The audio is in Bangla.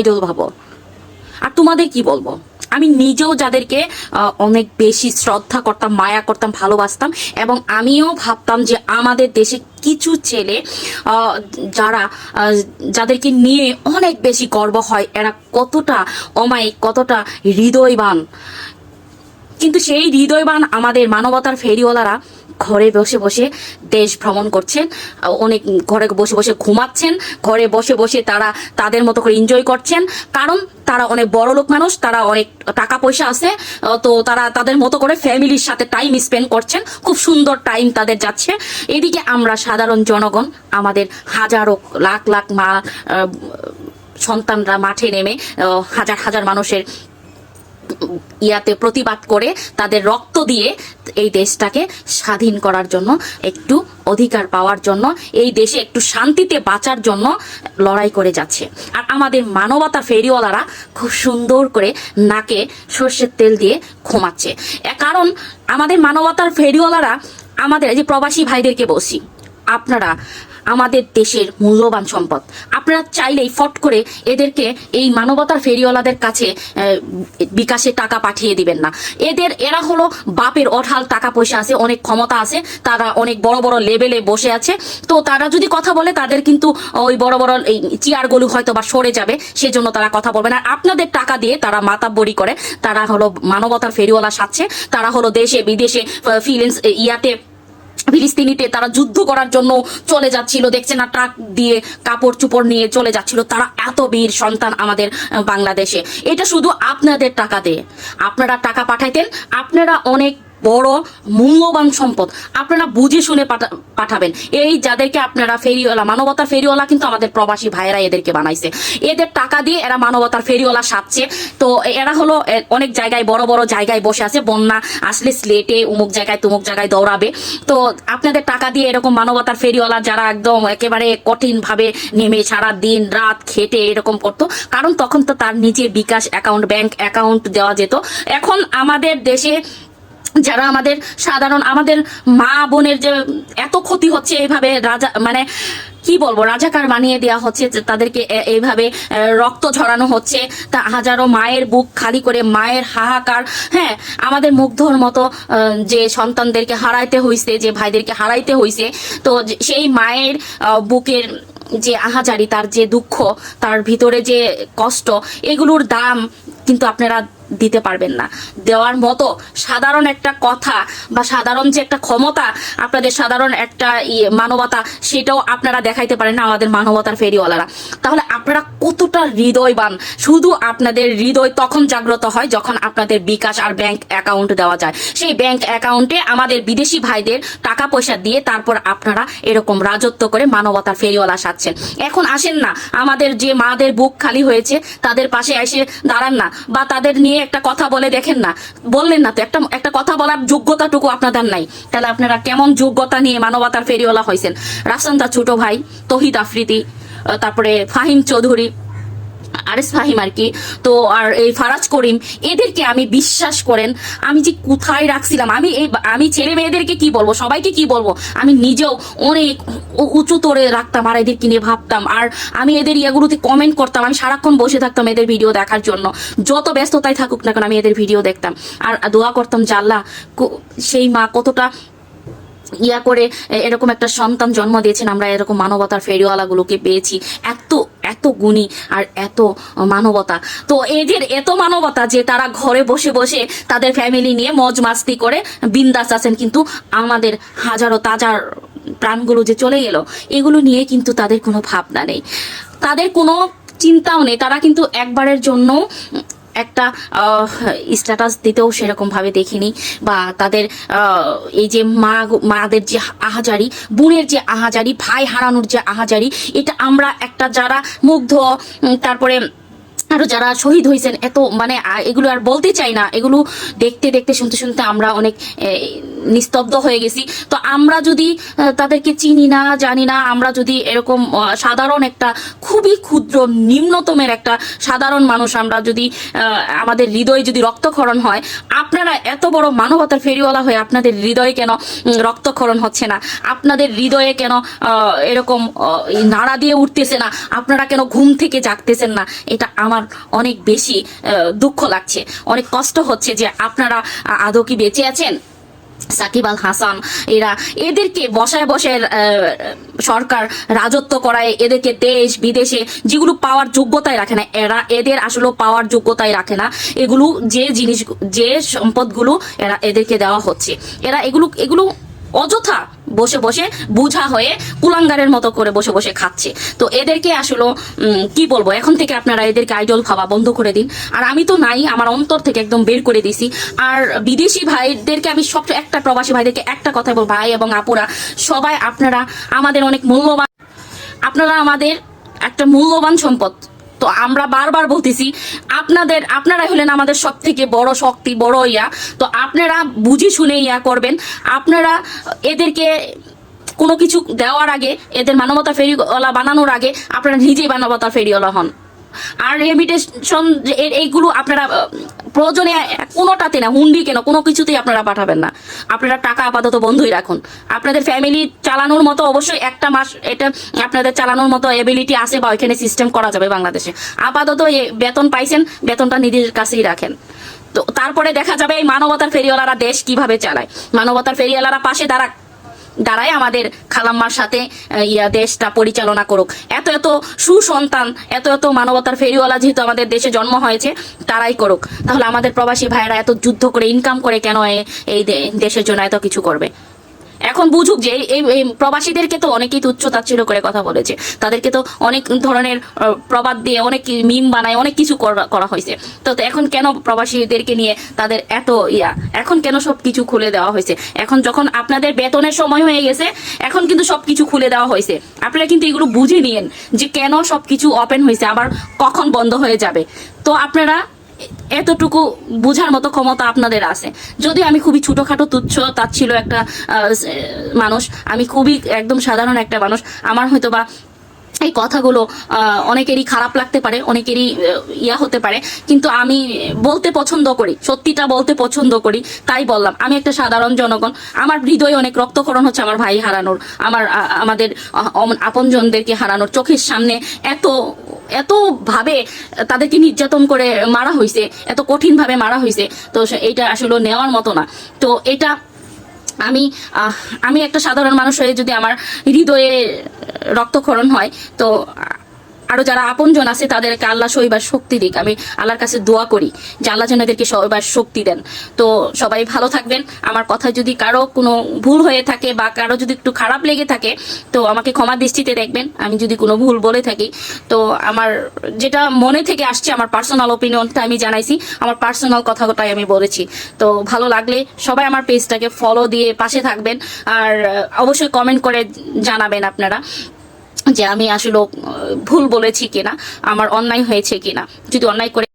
এটাও ভাবো। আর তোমাদের কি বলব? আমি নিজেও যাদেরকে অনেক বেশি শ্রদ্ধা করতাম, মায়া করতাম, ভালোবাসতাম, এবং আমিও ভাবতাম যে আমাদের দেশে কিছু ছেলে যারা যাদেরকে নিয়ে অনেক বেশি গর্ব হয়, এরা কতটা অমায়িক, কতটা হৃদয়বান। কিন্তু সেই হৃদয়বান আমাদের মানবতার ফেরিওয়ালারা ঘরে বসে বসে দেশ ভ্রমণ করছেন অনেক ঘরে বসে বসে ঘুমাচ্ছেন, ঘরে বসে বসে তারা তাদের মতো করে এনজয় করছেন। কারণ তারা অনেক বড় লোক মানুষ, তারা অনেক টাকা পয়সা আছে তো তারা তাদের মতো করে ফ্যামিলির সাথে টাইম স্পেন্ড করছেন। খুব সুন্দর টাইম তাদের যাচ্ছে। এদিকে আমরা সাধারণ জনগণ, আমাদের হাজারো লাখ লাখ মা সন্তানরা মাঠে নেমে হাজার হাজার মানুষের ইয়াতে প্রতিবাদ করে তাদের রক্ত দিয়ে এই দেশটাকে স্বাধীন করার জন্য, একটু অধিকার পাওয়ার জন্য, এই দেশে একটু শান্তিতে বাঁচার জন্য লড়াই করে যাচ্ছে। আর আমাদের মানবতা ফেরিওয়ালারা খুব সুন্দর করে নাকে সর্ষের তেল দিয়ে ঘুমাচ্ছে। কারণ আমাদের মানবতার ফেরিওয়ালারা আমাদের, এই যে প্রবাসী ভাইদেরকে বলছি, আপনারা আমাদের দেশের মূল্যবান সম্পদ। আপনারা চাইলেই ফট করে এদেরকে এই মানবতার ফেরিওয়ালাদের কাছে বিকাশে টাকা পাঠিয়ে দিবেন না। এদের, এরা হলো বাপের অঢাল টাকা পয়সা আছে, অনেক ক্ষমতা আছে, তারা অনেক বড় বড় লেভেলে বসে আছে। তো তারা যদি কথা বলে, তাদের কিন্তু ওই বড় বড় এই চেয়ারগুলো হয়তো বা সরে যাবে, সেজন্য তারা কথা বলবে না। আর আপনাদের টাকা দিয়ে তারা বড়ি করে, তারা হলো মানবতার ফেরিওয়ালা সাচ্ছে তারা হলো দেশে, বিদেশে ফিলিংস ইয়াতে ফিলিস্তিনিতে তারা যুদ্ধ করার জন্য চলে যাচ্ছিল। দেখছে না, ট্রাক দিয়ে কাপড় চুপড় নিয়ে চলে যাচ্ছিল। তারা এত বীর সন্তান আমাদের, বাংলাদেশে। এটা শুধু আপনাদের টাকা দিয়ে। আপনারা টাকা পাঠাইতেন, আপনারা অনেক বড় মূল্যবান সম্পদ। আপনারা বুঝে শুনে পাঠা- পাঠাবেন। এই যাদেরকে আপনারা ফেরিওয়ালা, মানবতার ফেরিওয়ালা কিন্তু আমাদের প্রবাসী ভাইয়েরা এদেরকে বানাইছে। এদের টাকা দিয়ে এরা মানবতার ফেরিওয়ালা সাপছে তো এরা হলো অনেক জায়গায়, বড় বড় জায়গায় বসে আছে। বন্যা আসলে স্লেটে উমুক জায়গায়, তুমুক জায়গায় দৌড়াবে। তো আপনাদের টাকা দিয়ে এরকম মানবতার ফেরিওয়ালা যারা একদম একেবারে কঠিন ভাবে নেমে সারা দিন রাত খেটে এরকম করতো, কারণ তখন তো তার নিজের বিকাশ অ্যাকাউন্ট ব্যাংক অ্যাকাউন্ট দেওয়া যেত। এখন আমাদের দেশে যারা আমাদের সাধারণ, আমাদের মা বোনের যে এত ক্ষতি হচ্ছে এইভাবে রাজা মানে কি বলব, রাজাকার বানিয়ে দেওয়া হচ্ছে তাদেরকে এইভাবে রক্ত ঝরানো হচ্ছে। তা হাজারো মায়ের বুক খালি করে, মায়ের হাহাকার হ্যাঁ আমাদের মুগ্ধর মতো যে সন্তানদেরকে হারাইতে হইছে, যে ভাইদেরকে হারাইতে হইছে, তো সেই মায়ের বুকের যে আহাজারি, তার যে দুঃখ, তার ভিতরে যে কষ্ট, এগুলোর দাম কিন্তু আপনারা দিতে পারবেন না। দেওয়ার মতো সাধারণ একটা কথা বা সাধারণ যে একটা ক্ষমতা আপনাদের সাধারণ একটা মানবতা, সেটাও আপনারা দেখাইতে পারেন না আমাদের মানবতার ফেরিওয়ালারা। তাহলে আপনারা কতটা হৃদয়বান? শুধু আপনাদের হৃদয় তখন জাগ্রত হয় যখন আপনাদের বিকাশ আর ব্যাংক অ্যাকাউন্ট দেওয়া যায়। সেই ব্যাংক অ্যাকাউন্টে আমাদের বিদেশি ভাইদের টাকা পয়সা দিয়ে তারপর আপনারা এরকম রাজত্ব করে মানবতার ফেরিওয়ালা সাজছেন। এখন আসেন না, আমাদের যে মাদের বুক খালি হয়েছে, তাদের পাশে এসে দাঁড়ান না বা তাদের নিয়ে একটা কথা বলে দেখেন না। বললেন না তো, একটা একটা কথা বলার যোগ্যতাটুকু আপনাদের নাই। তাহলে আপনারা কেমন যোগ্যতা নিয়ে মানবতার ফেরিওয়ালা হয়েছেন? রাফসান তার ছোট ভাই, তহিদ আফ্রিদি তারপরে ফাহিম চৌধুরী আরেস ফাহিম আর কি। তো আর এই ফারাজ করিম, এদেরকে আমি বিশ্বাস করেন, আমি যে কোথায় রাখছিলাম, আমি এই আমি ছেলে মেয়েদেরকে কি বলব, সবাইকে কি বলব? আমি নিজেও অনেক উঁচু তোরে রাখতাম আর এদেরকে নিয়ে ভাবতাম। আর আমি এদের ইয়েগুলোতে কমেন্ট করতাম, আমি সারাক্ষণ বসে থাকতাম এদের ভিডিও দেখার জন্য। যত ব্যস্ততায় থাকুক না কেন, আমি এদের ভিডিও দেখতাম। আর দোয়া করতাম জাল্লা সেই মা কতটা ইয়া করে এরকম একটা সন্তান জন্ম দিয়েছেন, আমরা এরকম মানবতার ফেরিওয়ালাগুলোকে পেয়েছি। এত এত গুণী আর এত মানবতা। তো এদের এত মানবতা যে তারা ঘরে বসে বসে তাদের ফ্যামিলি নিয়ে মজ মাস্তি করে বিন্দাস আছেন, কিন্তু আমাদের হাজারো তাজার প্রাণগুলো যে চলে গেল এগুলো নিয়ে কিন্তু তাদের কোনো ভাবনা নেই। তাদের কোনো চিন্তাও নেই। তারা কিন্তু একবারের জন্য একটা স্ট্যাটাস দিতেও সেরকমভাবে দেখিনি বা তাদের এই যে মা, মাদের যে আহাজারি, বোনের যে আহাজারি, ভাই হারানোর যে আহাজারি, এটা আমরা একটা যারা মুগ্ধ তারপরে আরও যারা শহীদ হয়েছেন এত মানে এগুলো আর বলতে চাই না। এগুলো দেখতে দেখতে, শুনতে শুনতে আমরা অনেক নিস্তব্ধ হয়ে গেছি। তো আমরা যদি তাদেরকে চিনি না, জানি না, আমরা যদি এরকম সাধারণ একটা খুবই ক্ষুদ্র, নিম্নতমের একটা সাধারণ মানুষ, আমরা যদি আমাদের হৃদয়ে যদি রক্তক্ষরণ হয়, আপনারা এত বড় মানবতার ফেরিওয়ালা হয়ে আপনাদের হৃদয়ে কেন রক্তক্ষরণ হচ্ছে না? আপনাদের হৃদয়ে কেন এরকম নাড়া দিয়ে উঠতেছে না? আপনারা কেন ঘুম থেকে জাগতেছেন না? এটা আমার অনেক বেশি দুঃখ লাগছে। অনেক কষ্ট হচ্ছে যে আপনারা আদৌ কি বেঁচে আছেন? সাকিব আল হাসান, এরা এদেরকে বসায় বসায় সরকার রাজত্ব করায়, এদেরকে দেশ বিদেশে যেগুলো পাওয়ার যোগ্যতায় রাখে না, এরা এদের আসলে পাওয়ার যোগ্যতায় রাখে না। এগুলো যে জিনিস, যে সম্পদগুলো এরা এদেরকে দেওয়া হচ্ছে, এরা এগুলো এগুলো অযথা বসে বসে বুঝা হয়ে কুলাঙ্গারের মতো করে বসে বসে খাচ্ছে। তো এদেরকে আসলে কি বলব, এখন থেকে আপনারা এদেরকে আইডল ভাবা বন্ধ করে দিন। আর আমি তো নাই, আমার অন্তর থেকে একদম বের করে দিছি। আর বিদেশি ভাইদেরকে আমি সব, একটা প্রবাসী ভাইদেরকে একটা কথা বলব, ভাই এবং আপুরা, সবাই আপনারা আমাদের অনেক মূল্যবান, আপনারা আমাদের একটা মূল্যবান সম্পদ তো আমরা বারবার বলতেছি, আপনাদের, আপনারাই হলেন আমাদের সব থেকে বড় শক্তি, বড় ইয়া। তো আপনারা বুঝি শুনে ইয়া করবেন। আপনারা এদেরকে কোনো কিছু দেওয়ার আগে, এদের মানবতা ফেরিওয়ালা বানানোর আগে আপনারা নিজেই মানবতা ফেরিওয়ালা হন। আর রেমিটেশন এইগুলো আপনারা প্রয়োজনে কোনোটাতে না হুন্ডি কেন কোনো কিছুতেই আপনারা পাঠাবেন না। আপনারা টাকা আপাতত বন্ধই রাখুন। আপনাদের ফ্যামিলি চালানোর মতো অবশ্যই একটা মাস এটা আপনাদের চালানোর মতো এবিলিটি আছে বা ওইখানে সিস্টেম করা যাবে বাংলাদেশে। আপাতত বেতন পাইছেন, বেতনটা নিজের কাছেই রাখেন। তো তারপরে দেখা যাবে এই মানবতার ফেরিওয়ালারা দেশ কীভাবে চালায়। মানবতার ফেরিওয়ালারা পাশে দাঁড়া দ্বারাই আমাদের খালাম্মার সাথে ইয়া দেশটা পরিচালনা করুক। এত এত সুসন্তান, এত এত মানবতার ফেরিওয়ালা যেহেতু আমাদের দেশে জন্ম হয়েছে, তারাই করুক। তাহলে আমাদের প্রবাসী ভাইয়েরা এত যুদ্ধ করে ইনকাম করে কেন এই দেশের জন্য এত কিছু করবে? এখন বুঝুক যে এই- প্রবাসীদেরকে তো অনেকেই তুচ্ছ তাচ্ছিল্য করে কথা বলেছে। তাদেরকে তো অনেক ধরনের প্রবাদ দিয়ে অনেক মিম বানায়, অনেক কিছু করা হয়েছে। তো এখন কেন প্রবাসীদেরকে নিয়ে তাদের এত ইয়া? এখন কেন সব কিছু খুলে দেওয়া হয়েছে? এখন যখন আপনাদের বেতনের সময় হয়ে গেছে, এখন কিন্তু সব কিছু খুলে দেওয়া হয়েছে। আপনারা কিন্তু এগুলো বুঝে নিয়েন যে কেন সব কিছু ওপেন হয়েছে, আবার কখন বন্ধ হয়ে যাবে। তো আপনারা এতটুকু বোঝার মতো ক্ষমতা আপনাদের আছে। যদিও আমি খুবই ছোটোখাটো তুচ্ছ, তার ছিল একটা মানুষ। আমি খুবই একদম সাধারণ একটা মানুষ। আমার হয়তো বা এই কথাগুলো অনেকেরই খারাপ লাগতে পারে, অনেকেরই ইয়া হতে পারে। কিন্তু আমি বলতে পছন্দ করি, সত্যিটা বলতে পছন্দ করি, তাই বললাম। আমি একটা সাধারণ জনগণ। আমার হৃদয়ে অনেক রক্তকরণ হচ্ছে আমার ভাই হারানোর। আমার আমাদের আপনজনদেরকে হারানোর চোখের সামনে এত এত ভাবে তাদেরকে নির্যাতন করে মারা হয়েছে এত কঠিন ভাবে মারা হয়েছে তো এইটা আসলে নেওয়ার মতো না। তো এটা আমি আমি একটা সাধারণ মানুষ হয়ে যদি আমার হৃদয়ে রক্তক্ষরণ হয়, তো আহ, আরও যারা আপনজন আছে তাদেরকে আল্লাহ সইবার শক্তি দিক। আমি আল্লাহর কাছে দোয়া করি যে আল্লাহ যেন এদেরকে সইবার শক্তি দেন। তো সবাই ভালো থাকবেন। আমার কথা যদি কারও কোনো ভুল হয়ে থাকে বা কারও যদি একটু খারাপ লেগে থাকে তো আমাকে ক্ষমা দৃষ্টিতে দেখবেন। আমি যদি কোনো ভুল বলে থাকি তো আমার যেটা মনে থেকে আসছে আমার পার্সোনাল ওপিনিয়নটা আমি জানাইছি। আমার পার্সোনাল কথাটাই আমি বলেছি। তো ভালো লাগলে সবাই আমার পেজটাকে ফলো দিয়ে পাশে থাকবেন। আর অবশ্যই কমেন্ট করে জানাবেন আপনারা। যে আমি আসলে ভুল বলেছি কিনা আমার অন্যায় হয়েছে কিনা। যদি অন্যায় করে